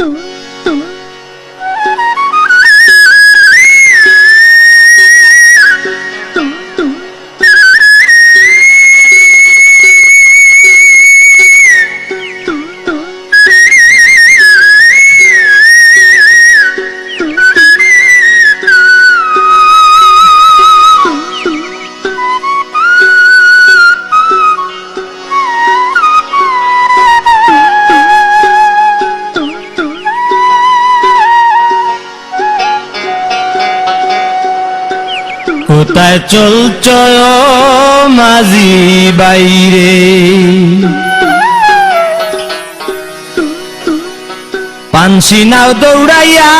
Ooh. কোথায় চলছ মাঝি বাইরে? পানসি নাও দৌড়াইয়া,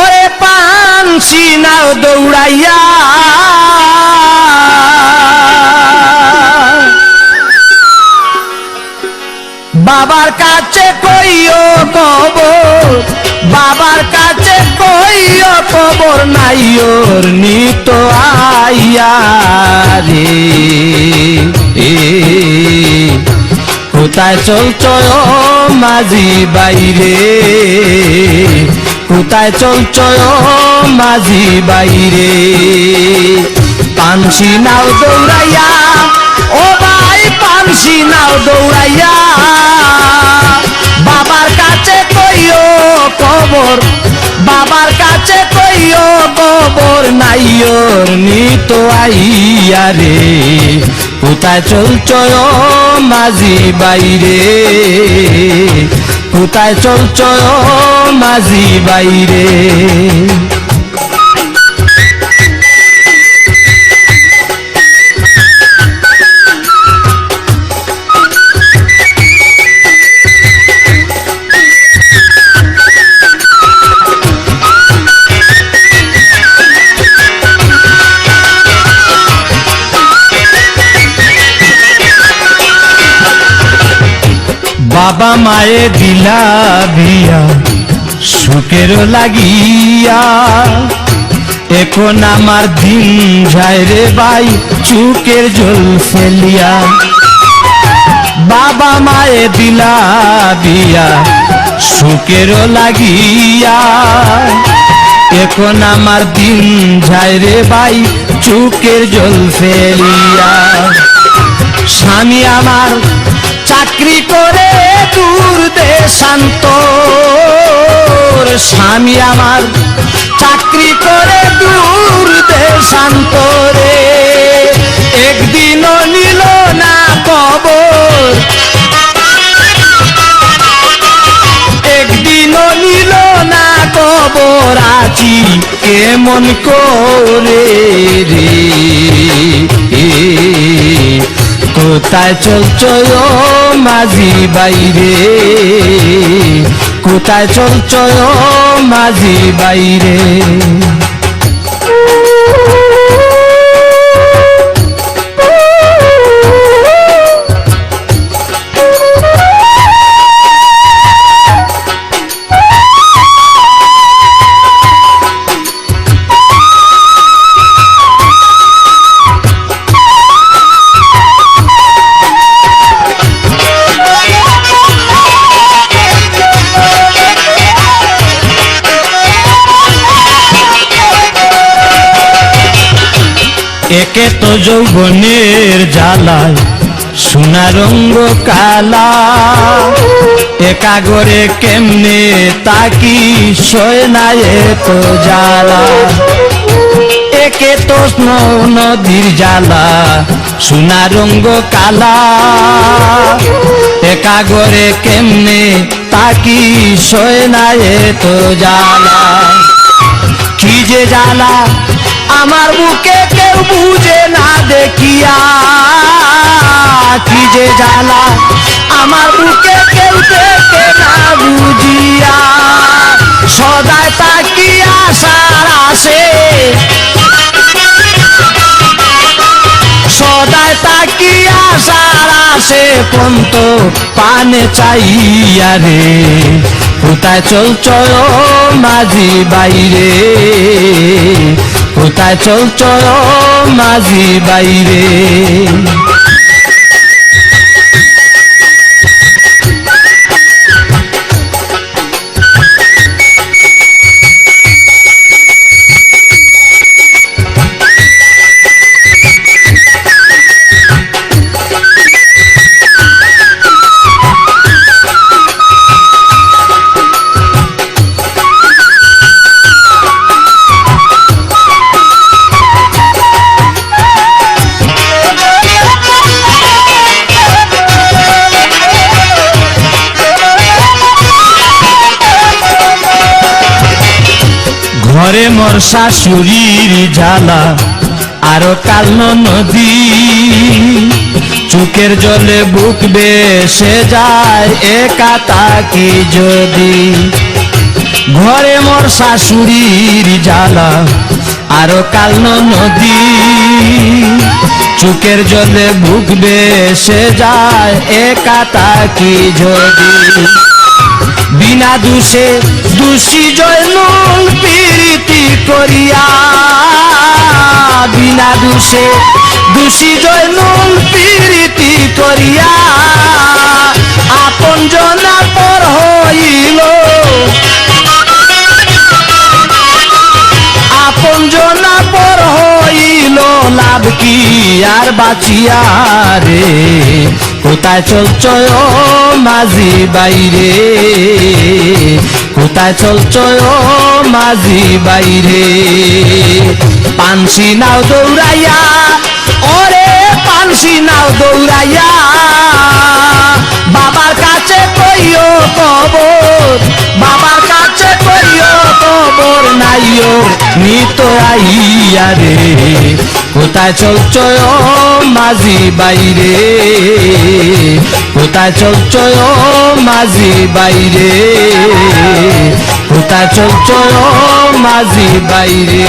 ওরে পানসি নাও দৌড়াইয়া। বাবার কাছে কইও কবর বাবার কাছে কইও কবর নাই ওর নিত আইয়া রে। কোথায় চলছ মাঝি বাইরে? কোথায় চলছ মাঝি বাইরে? পানসি নাও দৌড়াইয়া, ও ভাই, পানসি নাও দৌড়াইয়া। ওর নিত আইয়া রে। কোথায় চলছ মাঝি বাইরে। কোথায় চলছ মাঝি বাইরে। বাবা মায়ে দিলা বিয়া, সুখের লাগিয়া। এখন আমার দিন যায় রে ভাই চুকের জল ফেলিয়া। বাবা মায়ে দিলা বিয়া, সুখের লাগিয়া। এখন আমার দিন যায় রে ভাই চুকের জল ফেলিয়া। স্বামী আমার চাকরি করে দূর দেশান্ত স্বামী আমার চাকরি করে দূর দেশান্তরে একদিনও নিল না কবর। একদিনও নিল না কবর। আছি কেমন করে রে। কোথায় চলছ মাঝি বাইরে। কোথায় চলছ মাঝি বাইরে। একে তো যৌবনের জ্বালায়, সোনা রঙ্গ কালা। একা গরে কেমনে তাকি সয় না এত জ্বালা। একে তো স্ন- নদীর জ্বালা, সোনা রঙ্গ কালা। একা গরে কেমনে তাকি সয় না এত জ্বালা। কি যে জ্বালা আমার বুকে কেউ বুঝে না দেখিয়া। কি যে জ্বালা আমার বুকে কেউ দেখে না বুঝিয়া। সদায় তাকিয়া সারা আসে। সদায় তাকিয়া সারা সে পন্ত পানে চাইয়া রে। কোথায় চলছ মাঝি বাইরে। কোথায় চলছ মাঝি বাইরে? মোর শাশুড়ির ঝালা আরও কাল নদী চুকের জলে বুক বেসে যায় একা তাকি যদি? ঘরে মোর শাশুড়ির জ্বালা, আরও কাল নদী চুকের জলে বুক বেসে যায় একা তাকি যদি? বিনা দোষে দোষী প্রীতি করিয়া, বিনা দোষে দোষী জয়নুল প্রীতি করিয়া, আপন জনা পর হইল। আপন জনা পর হইল, লাভ কি আর বাঁচিয়া রে? কোথায় চলছ মাঝি বাইরে? কোথায় চলছ মাঝি বাইরে? পানসি নাও দৌড়াইয়া, ওরে পানসি নাও দৌড়াইয়া। বাবার কাছে কইও কবর বাবার কাছে কইও কবর নাইও, নিত আইয়া রে। কোথায় চলছ মাঝি বাইরে। কোথায় চলছ মাঝি বাইরে? কোথায় চলছ মাঝি বাইরে?